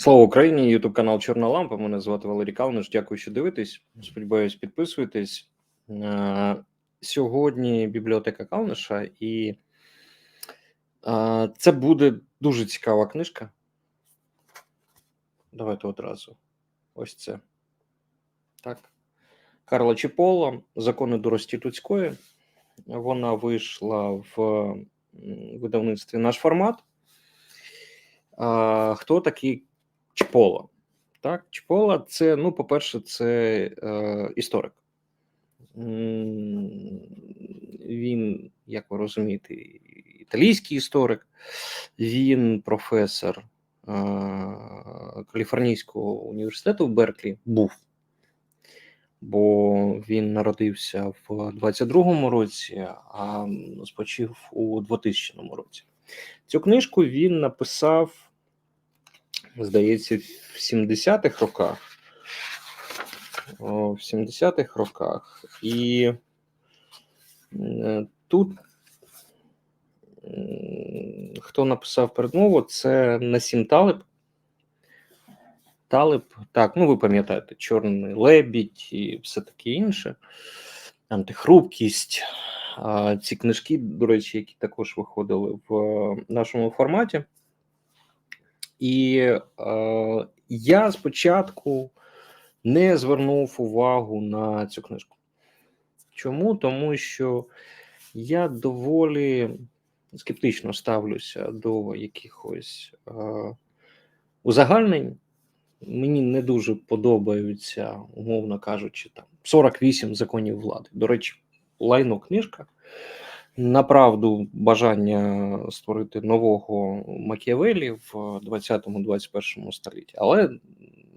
Слава Україні! Ютуб канал Чорна Лампа. Мене звати Валерій Калниш. Дякую, що дивитесь. Сподіваюсь, підписуєтесь. Е, Сьогодні бібліотека Калниша, і е, це буде дуже цікава книжка. Давайте одразу. Ось це. Так. Карла Чіпола, Закони дурості людської. Вона вийшла в видавництві наш формат. Хто такий Чпола? Так, Чпола це, ну, по-перше, це е, історик. Він, як ви розумієте, італійський історик, він професор е, Каліфорнійського університету в Берклі був, бо він народився в 22-му році, а спочив у 2000 році. Цю книжку він написав, здається, в 70-х роках. В 70-х роках. І е, тут хто написав передмову, це Насім Талеб. Талеб, так, ну ви пам'ятаєте, Чорний лебідь і все таке інше. Антихрупкість. Ці книжки, до речі, які також виходили в е, нашому форматі. І е, я спочатку не звернув увагу на цю книжку. Чому? Тому що я доволі скептично ставлюся до якихось е, узагальнень. Мені не дуже подобаються, умовно кажучи, там 48 законів влади. До речі, лайно книжка. Направду бажання створити нового Макіавелі в 20-21 столітті, але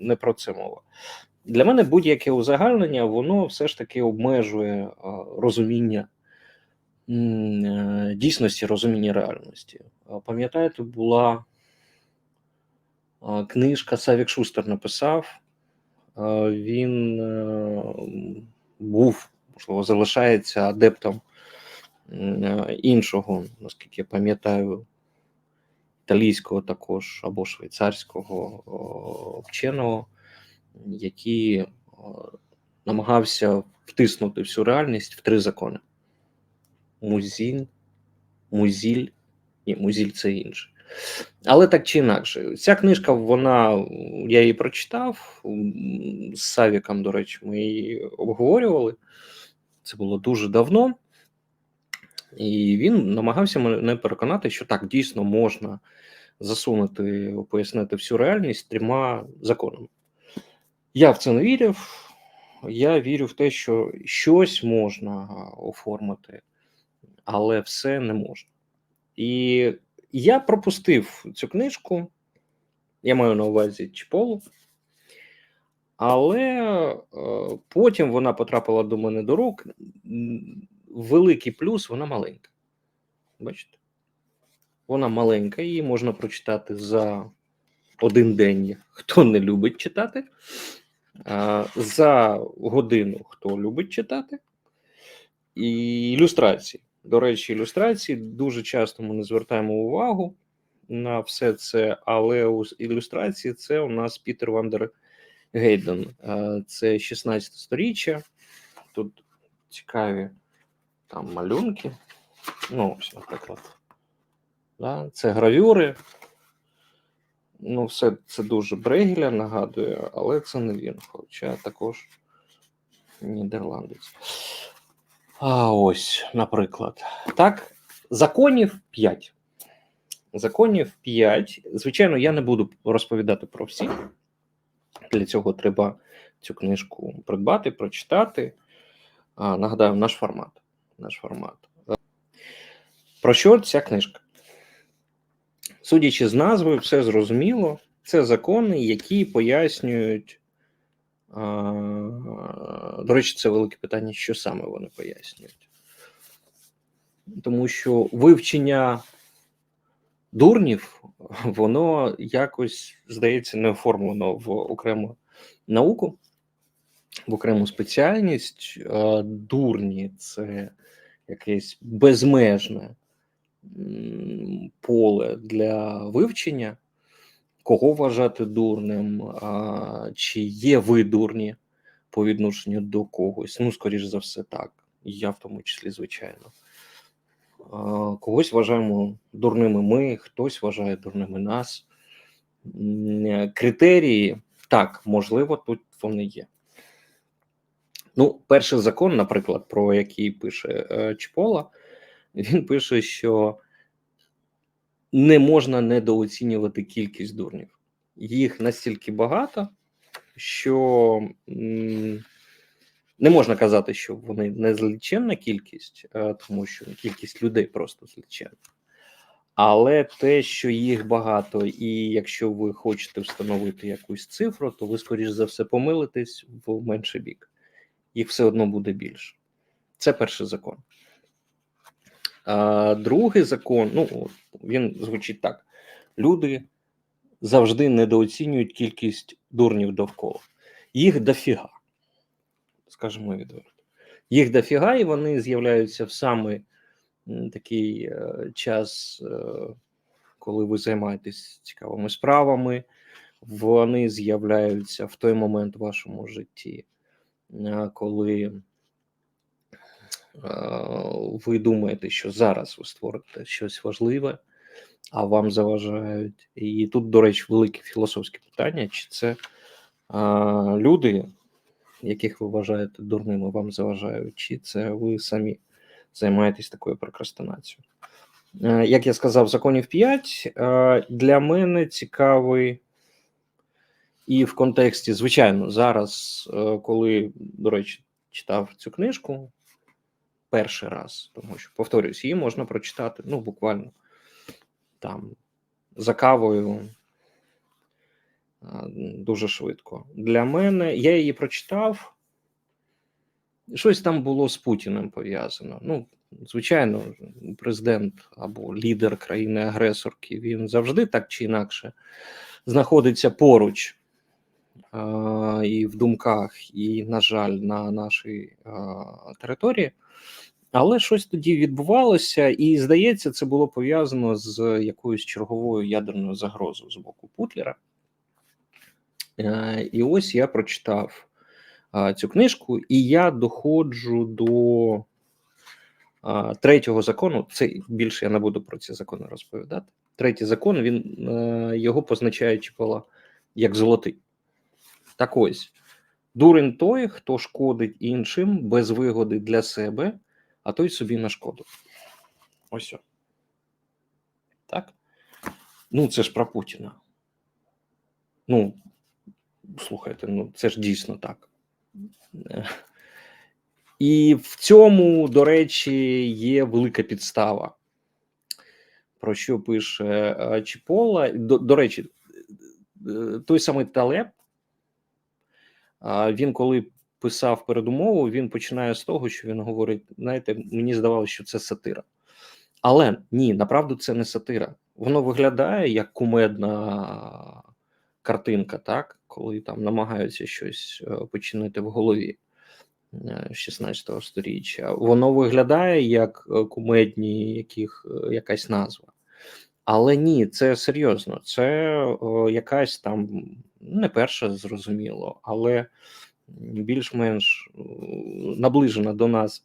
не про це мова. Для мене будь-яке узагальнення, воно все ж таки обмежує е, розуміння е, дійсності, розуміння реальності. Е, Пам'ятаєте, була книжка Савік Шустер написав. Він був, можливо, залишається адептом іншого, наскільки я пам'ятаю, італійського також або швейцарського вченого, який намагався втиснути всю реальність в три закони: Музін, Музіль, ні, Музіль це інше. Але так чи інакше, ця книжка, вона я її прочитав з Савіком, до речі, ми її обговорювали. Це було дуже давно. І він намагався мене переконати, що так дійсно можна засунути, пояснити всю реальність трьома законами. Я в це не вірив. Я вірю в те, що щось можна оформити, але все не можна. І я пропустив цю книжку, я маю на увазі Чполу, але е, потім вона потрапила до мене до рук. Великий плюс, вона маленька. Бачите? Вона маленька, її можна прочитати за один день, хто не любить читати, за годину, хто любить читати, і ілюстрації. До речі, ілюстрації дуже часто ми не звертаємо увагу на все це, але ілюстрації це у нас Пітер Вандер Гейден. Це 16 сторіччя. Тут цікаві там малюнки. Ну, ось, наприклад. Да? Це гравюри. Ну, все це дуже Брегеля нагадує, але це не він, хоча також нідерландець. А ось, наприклад. Так, законів 5. Законів 5. Звичайно, я не буду розповідати про всі. Для цього треба цю книжку придбати, прочитати. А, нагадаю, наш формат. Наш формат. Про що ця книжка? Судячи з назвою, все зрозуміло. Це закони, які пояснюють. До речі, це велике питання, що саме вони пояснюють. Тому що вивчення дурнів, воно якось, здається, не оформлено в окрему науку, в окрему спеціальність. Дурні це якесь безмежне поле для вивчення. кого вважати дурним, чи є ви дурні по відношенню до когось. Ну, скоріш за все, так. Я в тому числі, звичайно. Когось вважаємо дурними ми, хтось вважає дурними нас. Критерії, так, можливо, тут вони є. Ну, перший закон, наприклад, про який пише е, Чпола, він пише, що не можна недооцінювати кількість дурнів. Їх настільки багато, що м, не можна казати, що вони незліченна кількість, е, тому що кількість людей просто зліченна. Але те, що їх багато, і якщо ви хочете встановити якусь цифру, то ви, скоріш за все, помилитесь в менший бік. Їх все одно буде більше. Це перший закон. А другий закон, ну, він звучить так: люди завжди недооцінюють кількість дурнів довкола. Їх дофіга, скажімо відверто. Їх дофіга, і вони з'являються в саме такий е, час, е, коли ви займаєтесь цікавими справами. Вони з'являються в той момент в вашому житті, коли е, ви думаєте, що зараз ви створите щось важливе, а вам заважають. І тут, до речі, велике філософське питання: чи це люди, яких ви вважаєте дурними, вам заважають, чи це ви самі займаєтесь такою прокрастинацією? Е, Як я сказав, законів 5 е, для мене цікавий. І в контексті, звичайно, зараз, е, коли, до речі, читав цю книжку перший раз, тому що, повторюсь, її можна прочитати, ну, буквально там за кавою дуже швидко. Для мене я її прочитав. Щось там було з Путіним пов'язано. Ну, звичайно, президент або лідер країни-агресорки він завжди так чи інакше знаходиться поруч і в думках, і, на жаль, на нашій території. Але щось тоді відбувалося, і здається, це було пов'язано з якоюсь черговою ядерною загрозою з боку Путлера. І ось я прочитав цю книжку, і я доходжу до третього закону. Це більше я не буду про ці закони розповідати. Третій закон він е, його позначає Чіпала як золотий. Так ось дурень той, хто шкодить іншим без вигоди для себе а той собі на шкоду. Ось. Так? Ну, це ж про Путіна. Ну, слухайте, ну це ж дійсно так. І в цьому, до речі, є велика підстава. Про що пише е, Чіпола. До, до речі, е, той самий Талеб, а, він коли писав передумову, він починає з того, що він говорить: знаєте, мені здавалося, що це сатира. Але ні, направду це не сатира. Воно виглядає як кумедна картинка, так, коли там намагаються щось е, починити в голові 16 сторіччя. Воно виглядає як е, кумедні яких, е, якась назва. Але ні, це серйозно. Це о, якась там не перша, зрозуміло, але більш-менш наближена до нас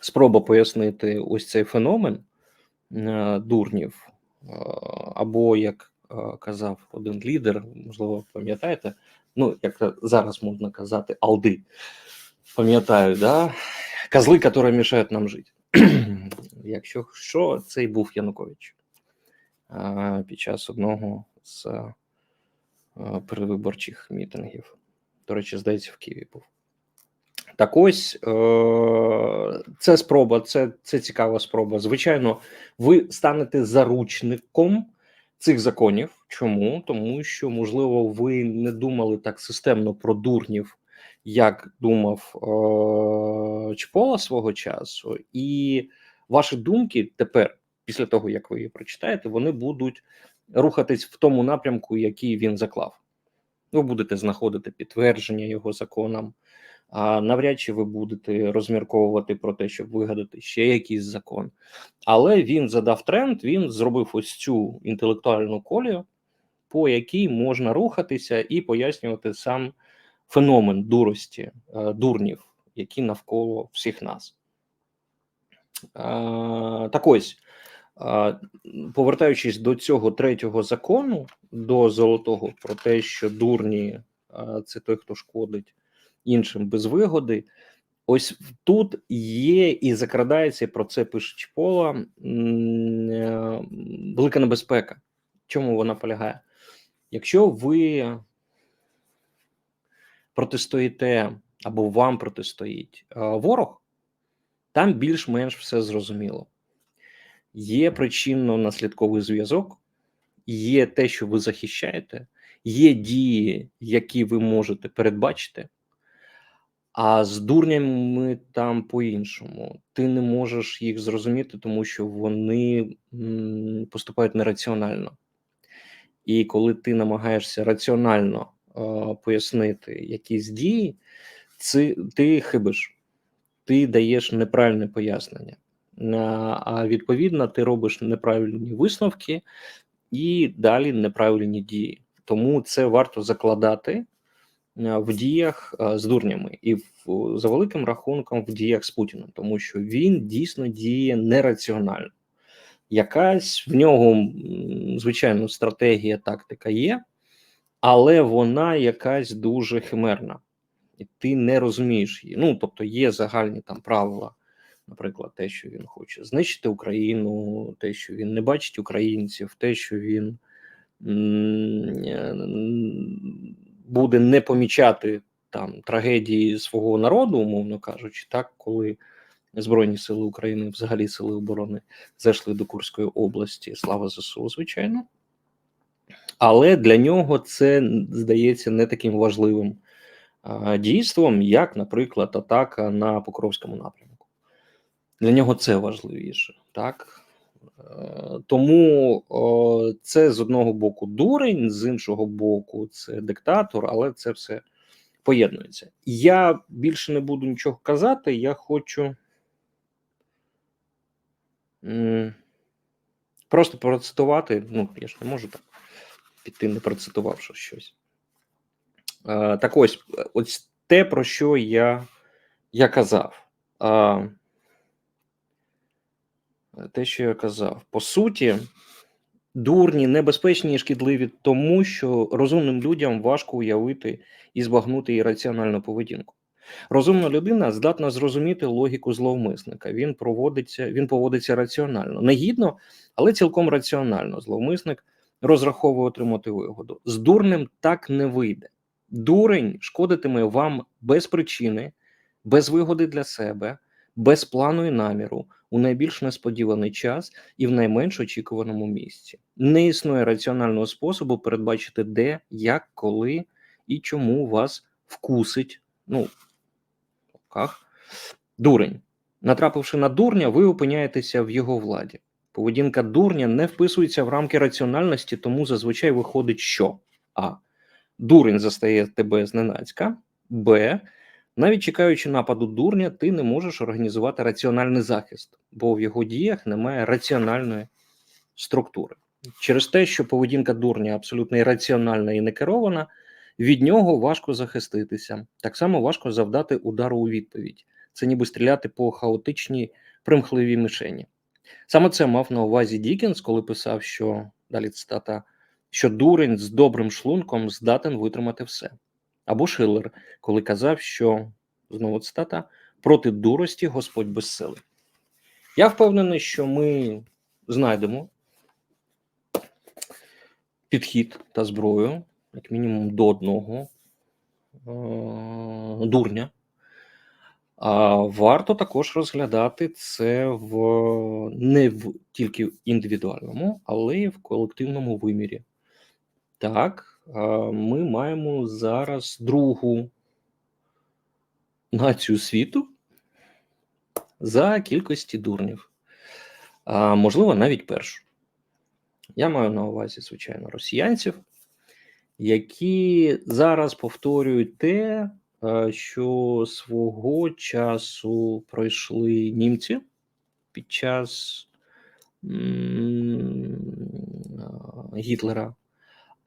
спроба пояснити ось цей феномен е, дурнів, е, або як е, казав один лідер, можливо, пам'ятаєте, ну як зараз можна казати, алди. Пам'ятаю, да? козли, які мішають нам жити. Якщо що, це і був Янукович під час одного з е, передвиборчих мітингів. До речі, здається, в Києві був. Так ось е, це спроба, це, це цікава спроба. Звичайно, ви станете заручником цих законів. Чому? Тому що, можливо, ви не думали так системно про дурнів, як думав е, Чпола свого часу, і ваші думки тепер, після того як ви її прочитаєте, вони будуть рухатись в тому напрямку, який він заклав. Ви будете знаходити підтвердження його законам, а навряд чи ви будете розмірковувати про те, щоб вигадати ще якийсь закон. Але він задав тренд, він зробив ось цю інтелектуальну колію по якій можна рухатися і пояснювати сам феномен дурості, е, дурнів, які навколо всіх нас. Е, Так ось, повертаючись до цього третього закону, до золотого, про те, що дурні це той, хто шкодить іншим без вигоди. Ось тут є і закрадається, про це пише Чпола, е, велика небезпека. Чому вона полягає? Якщо ви протистоїте або вам протистоїть е, ворог, там більш-менш все зрозуміло. Є причинно-наслідковий зв'язок, є те, що ви захищаєте, є дії, які ви можете передбачити. А з дурнями там по-іншому. Ти не можеш їх зрозуміти, тому що вони поступають нераціонально. І коли ти намагаєшся раціонально е, пояснити якісь дії, це, ти хибиш, ти даєш неправильне пояснення. А, а відповідно, ти робиш неправильні висновки і далі неправильні дії. Тому це варто закладати е, в діях е, з дурнями і в, за великим рахунком в діях з Путіним, тому що він дійсно діє нераціонально. Якась в нього, звичайно, стратегія, тактика є, але вона якась дуже химерна, і ти не розумієш її. Ну, тобто, є загальні там правила, наприклад, те, що він хоче знищити Україну, те, що він не бачить українців, те, що він буде не помічати там трагедії свого народу, умовно кажучи, так, коли Збройні сили України, взагалі сили оборони, зайшли до Курської області. Слава ЗСУ, звичайно. Але для нього це здається не таким важливим а, дійством, як, наприклад, атака на Покровському напрямку. Для нього це важливіше, так? Е, Тому це з одного боку дурень, з іншого боку, це диктатор, але це все поєднується. Я більше не буду нічого казати. Я хочу просто процитувати. Ну, я ж не можу так піти, не процитувавши щось. Е, Так ось, е, ось те, про що я, я казав. Те, що я казав, по суті, дурні, небезпечні і шкідливі, тому що розумним людям важко уявити і збагнути ірраціональну поведінку. Розумна людина здатна зрозуміти логіку зловмисника. Він проводиться, він поводиться раціонально, негідно, але цілком раціонально. Зловмисник розраховує отримати вигоду. З дурним так не вийде. Дурень шкодитиме вам без причини, без вигоди для себе, без плану і наміру, у найбільш несподіваний час і в найменш очікуваному місці. Не існує раціонального способу передбачити, де, як, коли і чому вас вкусить. Ну, лапках, дурень. Натрапивши на дурня, ви опиняєтеся в його владі. Поведінка дурня не вписується в рамки раціональності, тому зазвичай виходить, що а. Дурень застає тебе зненацька, Б. Навіть чекаючи нападу дурня, ти не можеш організувати раціональний захист, бо в його діях немає раціональної структури. Через те, що поведінка дурня абсолютно ірраціональна і не керована, від нього важко захиститися. Так само важко завдати удару у відповідь. Це ніби стріляти по хаотичній примхливій мишені. Саме це мав на увазі Дікенс, коли писав, що далі цитата, що дурень з добрим шлунком здатен витримати все. Або Шиллер, коли казав, що знову цитата проти дурості Господь безсилий. Я впевнений, що ми знайдемо підхід та зброю, як мінімум, до одного е- дурня. А варто також розглядати це в не в тільки в індивідуальному, але й в колективному вимірі. Так, ми маємо зараз другу націю світу за кількості дурнів, а можливо, навіть першу. Я маю на увазі, звичайно, росіянців, які зараз повторюють те, що свого часу пройшли німці під час Гітлера.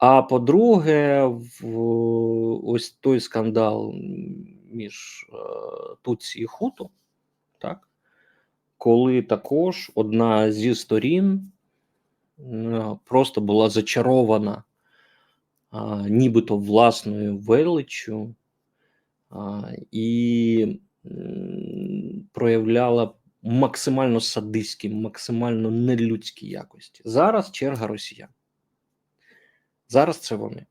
А по-друге, ось той скандал між е, Туці і Хуту, так, коли також одна зі сторін е, просто була зачарована нібито власною величчю і проявляла максимально садистські, максимально нелюдські якості. Зараз черга росіян. Зараз це вони.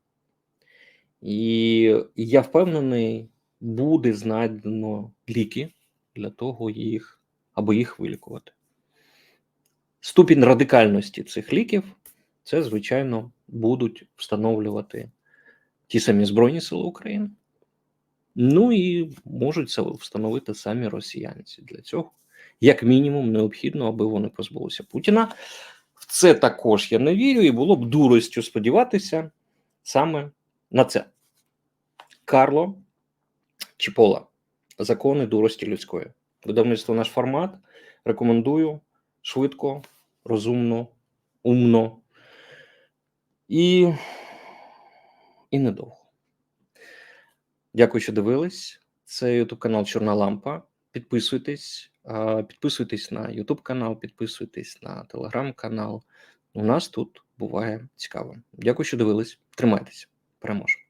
І я впевнений, буде знайдено ліки для того, їх або їх вилікувати. Ступінь радикальності цих ліків це, звичайно, будуть встановлювати ті самі Збройні Сили України. Ну і можуть це встановити самі росіянці. Для цього, як мінімум, необхідно, аби вони позбулися Путіна. Це також я не вірю, і було б дуростю сподіватися саме на це. Карло Чіпола. Закони дурості людської. Видавництво наш формат. Рекомендую швидко, розумно, умно і, і недовго. Дякую, що дивились. Це YouTube канал Чорна Лампа. Підписуйтесь, підписуйтесь на YouTube канал, підписуйтесь на Telegram канал. У нас тут буває цікаво. Дякую, що дивились. Тримайтеся. Переможемо.